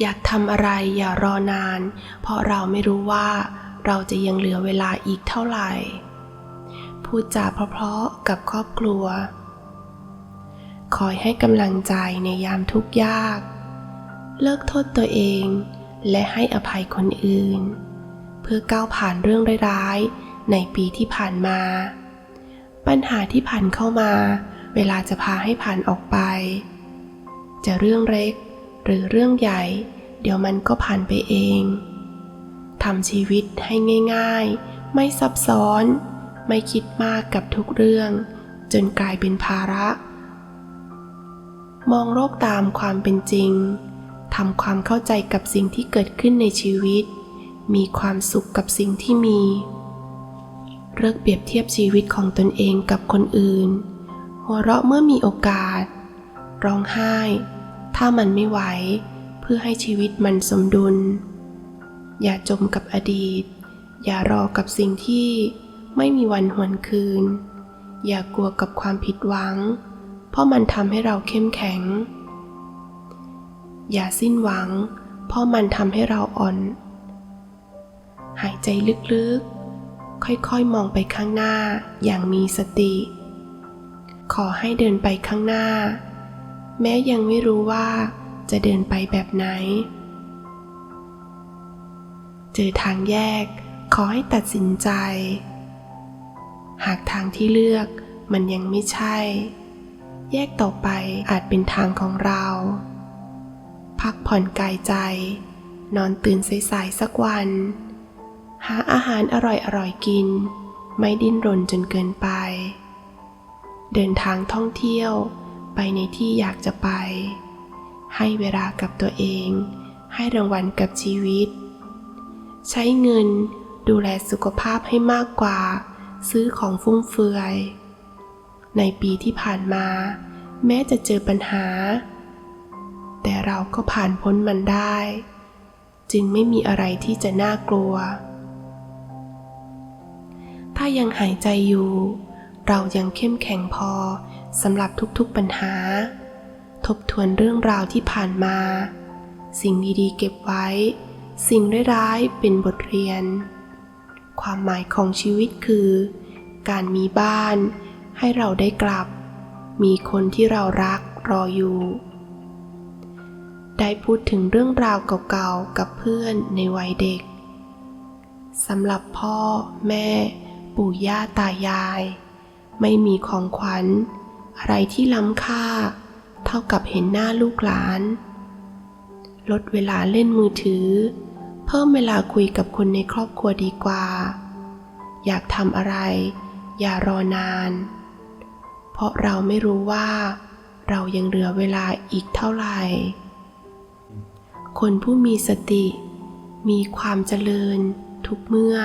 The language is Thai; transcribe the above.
อยากทำอะไรอย่ารอนาน เพราะเราไม่รู้ว่าเราจะยังเหลือเวลาอีกเท่าไหร่ พูดจาเพราะๆกับครอบครัว คอยให้กำลังใจในยามทุกข์ยาก เลิกโทษตัวเอง และให้อภัยคนอื่น เพื่อก้าวผ่านเรื่องร้ายๆในปีที่ผ่านมา ปัญหาที่ผ่านเข้ามา เวลาจะพาให้ผ่านออกไป จะเรื่องเล็ก หรือเรื่องใหญ่ เดี๋ยวมันก็ผ่านไปเองทำชีวิตให้ง่ายๆ ไม่ซับซ้อน ไม่คิดมากกับทุกเรื่อง จนกลายเป็นภาระ มองโลกตามความเป็นจริงทำความเข้าใจกับสิ่งที่เกิดขึ้นในชีวิต มีความสุขกับสิ่งที่มีเลิกเปรียบเทียบชีวิตของตนเองกับคนอื่น หัวเราะเมื่อมีโอกาส ร้องไห้ ถ้ามันไม่ไหว เพื่อให้ชีวิตมันสมดุล อย่าจมกับอดีต อย่ารอกับสิ่งที่ไม่มีวันหวนคืน อย่ากลัวกับความผิดหวัง เพราะมันทำให้เราเข้มแข็ง อย่าสิ้นหวัง เพราะมันทำให้เราอ่อน หายใจลึกๆ ค่อยๆ มองไปข้างหน้าอย่างมีสติ ขอให้เดินไปข้างหน้า แม้ยังไม่รู้ว่าจะเดินไปแบบไหน เจอทางแยกขอให้ตัดสินใจ หากทางที่เลือกมันยังไม่ใช่ แยกต่อไปอาจเป็นทางของเรา พักผ่อนกายใจ นอนตื่นสายๆสักวัน หาอาหารอร่อยๆกิน ไม่ดิ้นรนจนเกินไป เดินทางท่องเที่ยว ไปในที่อยากจะไป ให้เวลากับตัวเอง ให้รางวัลกับชีวิต ใช้เงินดูแลสุขภาพให้มากกว่า ซื้อของฟุ่มเฟือย ในปีที่ผ่านมา แม้จะเจอปัญหา แต่เราก็ผ่านพ้นมันได้ จึงไม่มีอะไรที่จะน่ากลัว ถ้ายังหายใจอยู่ เรายังเข้มแข็งพอ สำหรับทุกๆปัญหา ทบทวนเรื่องราวที่ผ่านมา สิ่งดีๆเก็บไว้ สิ่งร้ายๆเป็นบทเรียน ความหมายของชีวิตคือ การมีบ้านให้เราได้กลับ มีคนที่เรารักรออยู่ ได้พูดถึงเรื่องราวเก่าๆกับเพื่อนในวัยเด็กสำหรับพ่อ แม่ ปู่ย่าตายาย ไม่มีของขวัญ อะไรที่ล้ำค่า เท่ากับเห็นหน้าลูกหลาน ลดเวลาเล่นมือถือ เพิ่มเวลาคุยกับคนในครอบครัวดีกว่า อยากทำอะไร อย่ารอนาน เพราะเราไม่รู้ว่า เรายังเหลือเวลาอีกเท่าไหร่ คนผู้มีสติ มีความเจริญทุกเมื่อ